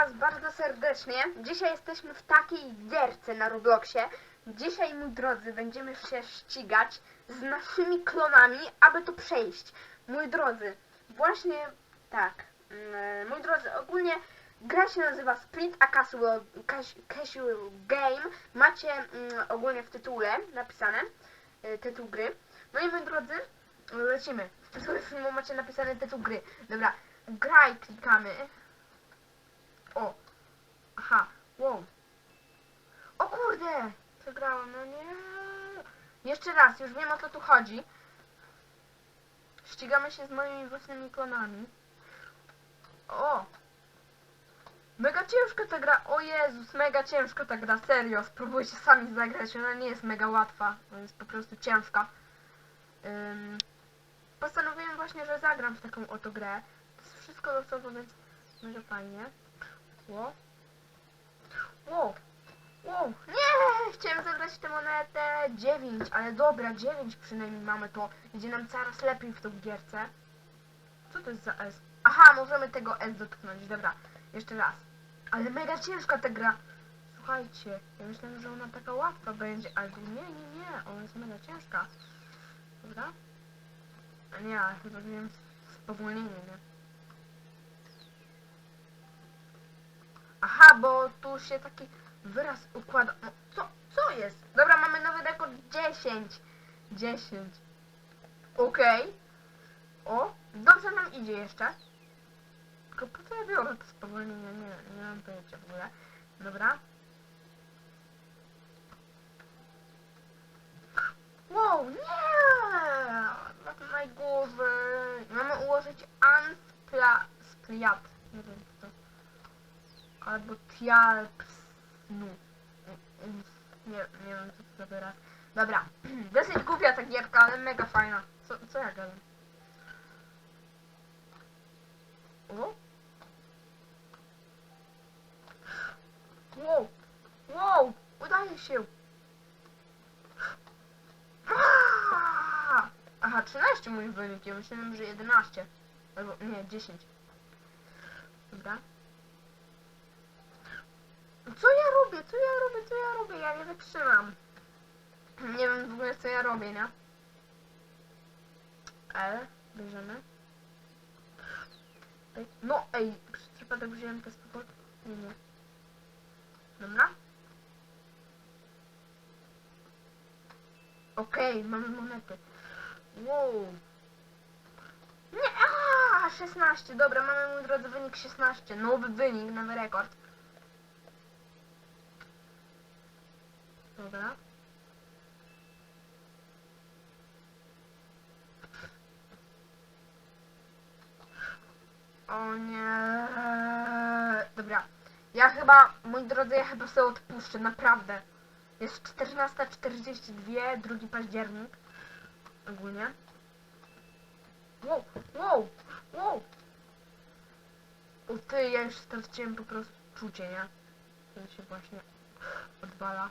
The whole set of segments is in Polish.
Was bardzo serdecznie. Dzisiaj jesteśmy w takiej gierce na Robloxie. Dzisiaj, mój drodzy, będziemy się ścigać z naszymi klonami, aby to przejść. Mój drodzy, właśnie tak. mm, Mój drodzy, ogólnie gra się nazywa Split a Casual, Cas- Casual Game. Macie mm, ogólnie w tytule napisane y, tytuł gry. No i moi drodzy, lecimy. W tytule filmu macie napisany tytuł gry. Dobra, graj klikamy. O! Aha, wow. O kurde! Przegrałam, no nie. Jeszcze raz, już wiem o co tu chodzi. Ścigamy się z moimi własnymi klonami. O! Mega ciężka ta gra, o Jezus, mega ciężka ta gra, serio, spróbujcie sami zagrać, ona nie jest mega łatwa, ona jest po prostu ciężka. Ym, postanowiłem właśnie, że zagram w taką oto grę. To jest wszystko losowo, więc może fajnie. Ło. Wow. Wow. Nie! Chciałem zagrać tę monetę 9, ale dobra, 9 przynajmniej mamy to. Idzie nam coraz lepiej w tą gierce. Co to jest za S? Aha, możemy tego S dotknąć. Dobra, jeszcze raz. Ale mega ciężka ta gra. Słuchajcie, ja myślałem, że ona taka łatwa będzie, ale nie, nie, nie. Ona jest mega ciężka. Dobra? A nie, ale chyba wiem spowolnienie, nie? Aha, bo tu się taki wyraz układa. No, co, jest? Dobra, mamy nowy rekord 10. 10. Okej. O, dobrze nam idzie jeszcze. Tylko po co ja biorę to spowolnienie? Nie, nie mam pojęcia w ogóle. Dobra. Wow, nie! Najgorzej. Mamy ułożyć Anspla... Spliat. Nie wiem co. Albo Tialpsnu. Nie, nie wiem co to. Dobra. Dosyć głupia ta gierka, ale mega fajna. Co, co ja gadam? O? Wow! Wow! Udaje się! Aha, 13 mój wynik. Ja myślałem, że 11. Albo nie, 10. Dobra. Co ja robię? Co ja robię? Co ja robię? Ja nie wytrzymam. Nie wiem w ogóle co ja robię, nie? L. Bierzemy. No, ej, przez przypadek wziąłem te spokój. Nie, nie. Dobra. Okej, mamy monety. Wow. Nie, aaa, 16, dobra, mamy mój drodzy wynik 16. Nowy wynik, nowy rekord. Dobra. O nie. Dobra. Ja chyba, moi drodzy, ja chyba sobie odpuszczę, naprawdę. Jest 14.42, 2 październik. Ogólnie. Wow, wow, wow. O ty, ja już straciłem po prostu czucie, nie? To się właśnie odwala.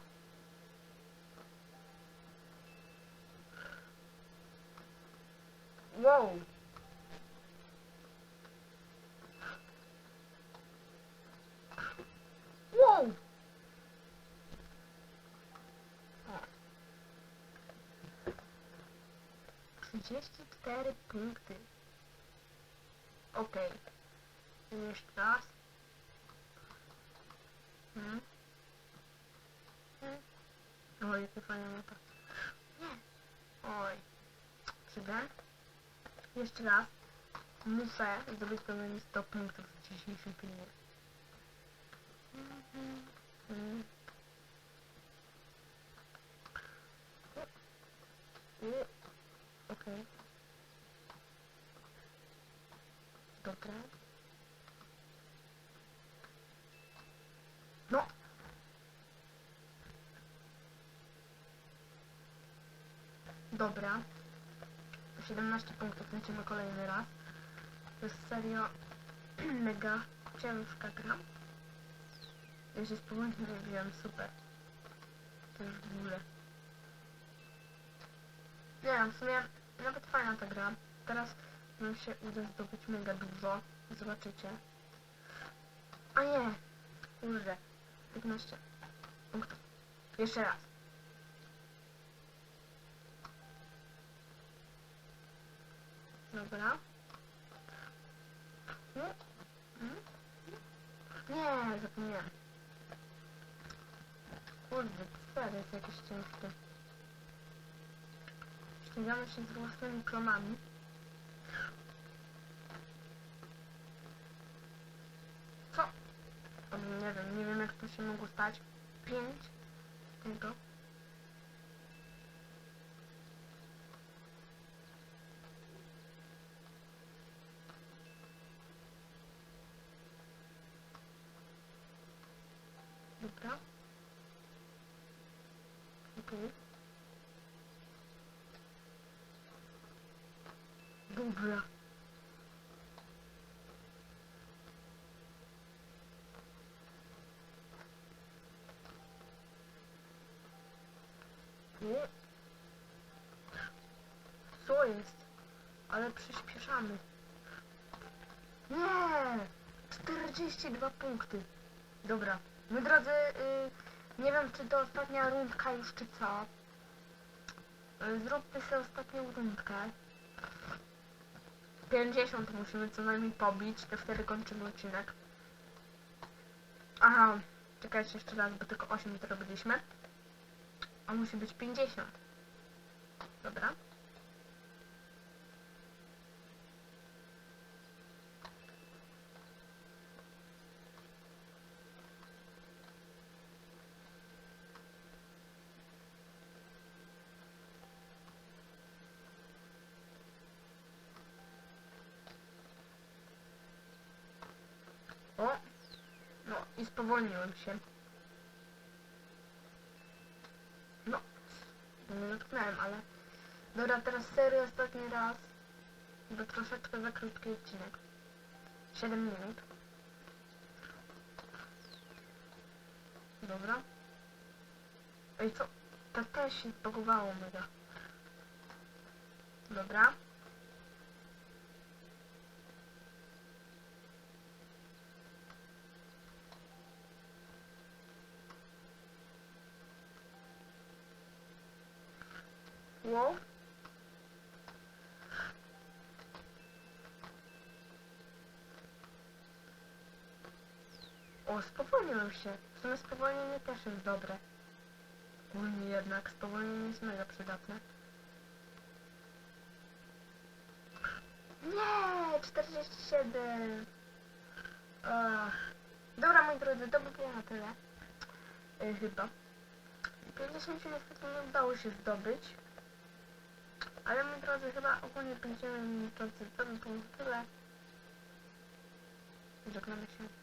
Wow. Wow. Trzydzieści cztery punkty. Okej. Jeszcze raz. Hmm. Hmm. Oj, jakie fajne mapa. Nie. Oj. Przyda. Jeszcze raz. Muszę zdobyć pełnienie 100 punktów w dzisiejszym filmie. Mhm. Mm. Okej. Dobra. No. Dobra. 17 punktów lecimy kolejny raz. To jest serio mega ciężka gra. Ja się spowolnie robiłem, super. To już w ogóle. Nie wiem, w sumie nawet fajna ta gra. Teraz nam się uda zdobyć mega dużo. Zobaczycie. A nie, 15 punktów. Jeszcze raz. Dobra. Nie, Mm. nie zapomniałem. Kurde, stary jest jakiś ciężki. Ścigamy się z własnymi klonami. Co? O, Nie wiem, nie wiem jak to się mogło stać. Pięć tego. Dobra. Okej. Dobra. Co jest? Ale przyspieszamy. Nie! 42 punkty. Dobra. My drodzy, y, nie wiem czy to ostatnia rundka już czy co. Y, zróbmy sobie ostatnią rundkę. 50 musimy co najmniej pobić, to wtedy kończymy odcinek. Aha, czekajcie jeszcze raz, bo tylko 8 zrobiliśmy. A musi być 50. Dobra. O! No i spowolniłem się. No. Nie dotknąłem, ale... Dobra, teraz serio ostatni raz. Bo troszeczkę za krótki odcinek. 7 minut. Dobra. Ej, co? To też się zbagowało mega. Dobra. Wow. O, spowolniłem się. W sumie spowolnienie też jest dobre. Ogólnie jednak spowolnienie jest mega przydatne. Nie, 47. Ach. Dobra, moi drodzy, to by było na tyle. Yy, chyba. 50 niestety nie udało się zdobyć. Ale moi drodzy, chyba ogólnie będziemy mieli drodzy, to by było tyle. Żegnamy się.